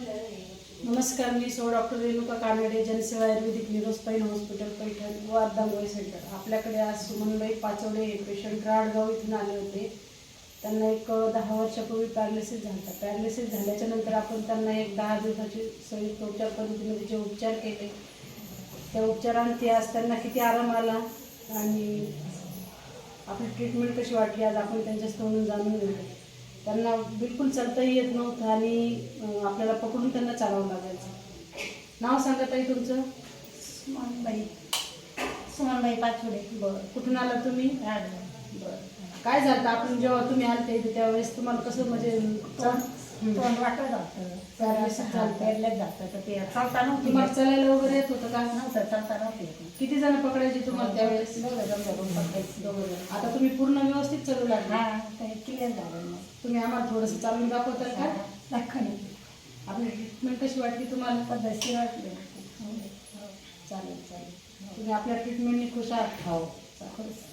नमस्कार मी सो doctor Renuka Kanade Jansewa ayurvedic निरोस्पाईन hospital Paithan व अर्धांगोळी सेंटर. आपल्याकडे आज सुमनबाई पाचवडे हे पेशंट राडगाव इथून आले होते. त्यांना एक दहा वर्षापूर्वी पॅरालिसिस झाला पॅरालिसिस झाल्याच्यानंतर आपण त्यांना एक दहा दिवसाची संयुक्त उपचार पद्धतीमध्ये जे उपचार केले त्या उपचारांती आज त्यांना किती आराम आला आणि आपली ट्रीटमेंट कशी वाटली आज आपण त्यांच्या तोंडून जाणून घेऊ त्यांना बिलकुल चढताही येत नव्हतं आणि आपल्याला पकडून त्यांना चालवावं लागायचं. नाव सांगा ताई तुमचं? सुमनबाई. सुमनबाई पाचोडे. बरं. कुठून आला तुम्ही? बरं. काय झालं? आपण जेव्हा तुम्ही आलते त्यावेळेस तुम्हाला कसं म्हणजे तोंड जातं जातं तर ते तुम्हाला चालायला वगैरे येत होतं का? नव्हतं. चालता नव्हती येत. किती जण पकडायचे तुम्हाला त्यावेळेस? दोघं जण धरून पकडायची. दोघं जण. आता तुम्ही पूर्ण व्यवस्थित चालू लागला. हा क्लिअर झालं मग. तुम्ही आम्हाला थोडंसं चालून दाखवताल का? दाखवणे आपली ट्रीटमेंट कशी वाटली तुम्हाला? पद्धतशीर वाटले. चालेल चालेल. तुम्ही आपल्या ट्रीटमेंटने खुश आहात. हो. चालेल.